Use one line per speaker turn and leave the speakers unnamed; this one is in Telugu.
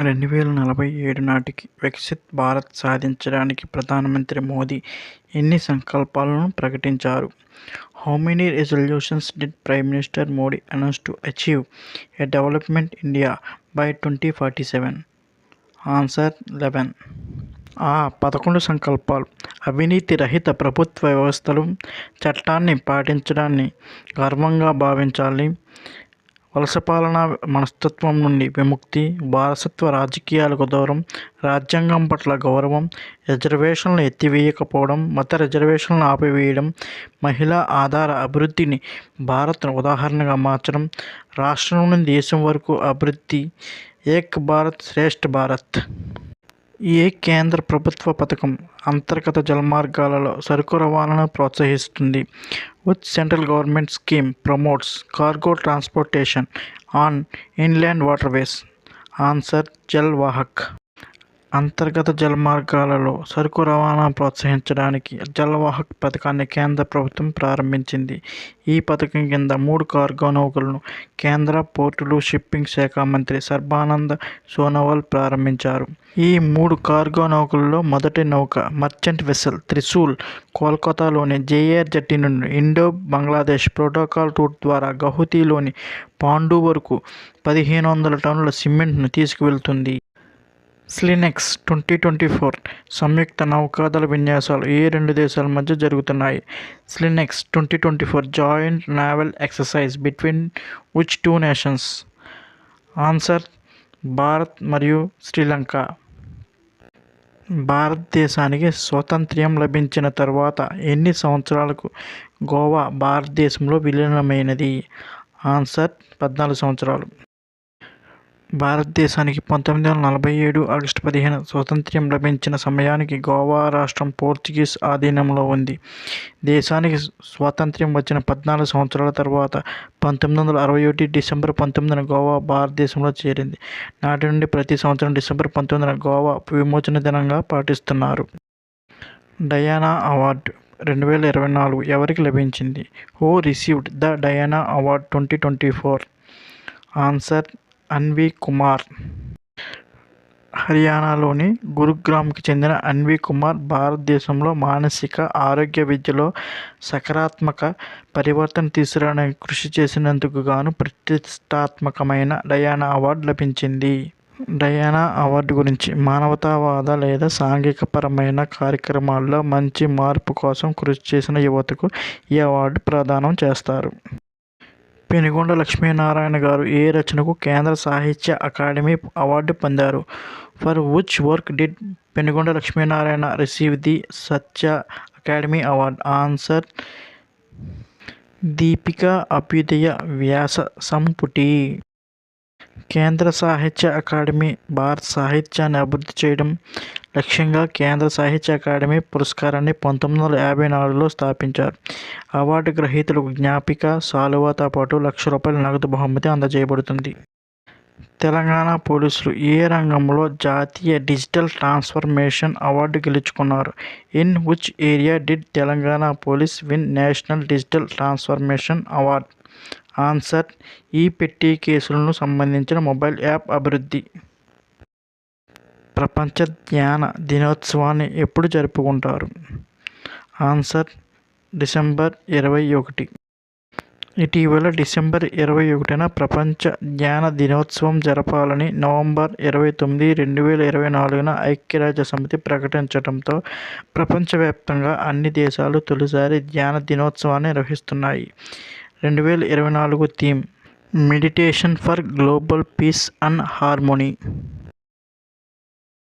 రెండు వేల నలభై ఏడు నాటికి వికసిత్ భారత్ సాధించడానికి ప్రధానమంత్రి మోదీ ఎన్ని సంకల్పాలను ప్రకటించారు? How many resolutions did prime minister Modi announce to achieve a development India by twenty forty seven answer eleven ఆ పదకొండు సంకల్పాలు అవినీతి రహిత ప్రభుత్వ వ్యవస్థలు చట్టాన్ని పాటించడాన్ని గర్వంగా భావించాలి. వలస పాలన మనస్తత్వం నుండి విముక్తి వారసత్వ రాజకీయాలకు దూరం రాజ్యాంగం పట్ల గౌరవం రిజర్వేషన్లు ఎత్తివేయకపోవడం మత రిజర్వేషన్లను ఆపివేయడం మహిళా ఆధార అభివృద్ధిని భారత్ను ఉదాహరణగా మార్చడం రాష్ట్రం నుండి దేశం వరకు అభివృద్ధి ఏక్ భారత్ శ్రేష్ఠ భారత్. ఏ కేంద్ర ప్రభుత్వ పథకం అంతర్గత జలమార్గాలలో సరుకు రవాణాను ప్రోత్సహిస్తుంది? ఉత్ central government scheme promotes cargo transportation on inland waterways answer Jal Vahak. అంతర్గత జలమార్గాలలో సరుకు రవాణా ప్రోత్సహించడానికి జలవాహక్ పథకాన్ని కేంద్ర ప్రభుత్వం ప్రారంభించింది. ఈ పథకం కింద మూడు కార్గో నౌకలను కేంద్ర పోర్టులు షిప్పింగ్ శాఖ మంత్రి సర్బానంద్ సోనోవాల్ ప్రారంభించారు. ఈ మూడు కార్గో నౌకలలో మొదటి నౌక మర్చెంట్ వెసల్ త్రిశూల్ కోల్కతాలోని జేఆర్ జట్టి నుండి ఇండో బంగ్లాదేశ్ ప్రోటోకాల్ రూట్ ద్వారా గౌహతిలోని పాండు వరకు పదిహేను వందల టన్నుల సిమెంట్ను తీసుకువెళ్తుంది. స్లినెక్స్ ట్వంటీ ట్వంటీ ఫోర్ సంయుక్త నౌకాదళ విన్యాసాలు ఏ రెండు దేశాల మధ్య జరుగుతున్నాయి? SLINEX twenty twenty four joint naval exercise between which two nations answer Bharat మరియు శ్రీలంక భారతదేశానికి స్వాతంత్ర్యం లభించిన తర్వాత ఎన్ని సంవత్సరాలకు గోవా భారతదేశంలో విలీనమైనది? ఆన్సర్ పద్నాలుగు సంవత్సరాలు. భారతదేశానికి పంతొమ్మిది వందల నలభై ఏడు ఆగస్టు పదిహేను స్వాతంత్ర్యం లభించిన సమయానికి గోవా రాష్ట్రం పోర్చుగీస్ ఆధీనంలో ఉంది. దేశానికి స్వాతంత్ర్యం వచ్చిన పద్నాలుగు సంవత్సరాల తర్వాత పంతొమ్మిది వందల అరవై ఒకటి డిసెంబర్ పంతొమ్మిదిన గోవా భారతదేశంలో చేరింది. నాటి నుండి ప్రతి సంవత్సరం డిసెంబర్ పంతొమ్మిదిన గోవా విమోచన దినంగా పాటిస్తున్నారు. డయానా అవార్డు రెండు వేల ఇరవై నాలుగు ఎవరికి లభించింది? Who received the Diana award twenty twenty four. Answer Anvi Kumar. హర్యానాలోని గురుగ్రామ్కి చెందిన అన్వి కుమార్ భారతదేశంలో మానసిక ఆరోగ్య విద్యలో సకారాత్మక పరివర్తన తీసుకురావడానికి కృషి చేసినందుకు గాను ప్రతిష్టాత్మకమైన డయానా అవార్డు లభించింది. డయానా అవార్డు గురించి మానవతావాద లేదా సాంఘికపరమైన కార్యక్రమాల్లో మంచి మార్పు కోసం కృషి చేసిన యువతకు ఈ అవార్డు ప్రదానం చేస్తారు. పెనుగొండ లక్ష్మీనారాయణ గారు ఏ రచనకు కేంద్ర సాహిత్య అకాడమీ అవార్డు పొందారు? For which work did Penugonda Lakshminarayana receive the Satya academy award answer Deepika అభ్యుదయ వ్యాస సంపుటి కేంద్ర సాహిత్య అకాడమీ భారత సాహిత్యాన్ని అభివృద్ధి చేయడం లక్ష్యంగా కేంద్ర సాహిత్య అకాడమీ పురస్కారాన్ని పంతొమ్మిది వందల యాభై నాలుగులో స్థాపించారు. అవార్డు గ్రహీతలకు జ్ఞాపిక సాలువాతో పాటు లక్ష రూపాయల నగదు బహుమతి అందజేయబడుతుంది. తెలంగాణ పోలీసులు ఏ రంగంలో జాతీయ డిజిటల్ ట్రాన్స్ఫర్మేషన్ అవార్డు గెలుచుకున్నారు? In which area did Telangana police win national digital transformation award? Answer e petty కేసులను సంబంధించిన మొబైల్ యాప్ అభివృద్ధి. ప్రపంచ ధ్యాన దినోత్సవాన్ని ఎప్పుడు జరుపుకుంటారు? ఆన్సర్ డిసెంబర్ ఇరవై ఒకటి. ఇటీవల డిసెంబర్ ఇరవై ఒకటిన ప్రపంచ ధ్యాన దినోత్సవం జరపాలని నవంబర్ ఇరవై తొమ్మిది రెండు వేల ఇరవై నాలుగున ఐక్యరాజ్య సమితి ప్రకటించడంతో ప్రపంచవ్యాప్తంగా అన్ని దేశాలు తొలిసారి ధ్యాన దినోత్సవాన్ని నిర్వహిస్తున్నాయి. రెండు వేల ఇరవై నాలుగు theme meditation for global peace and harmony.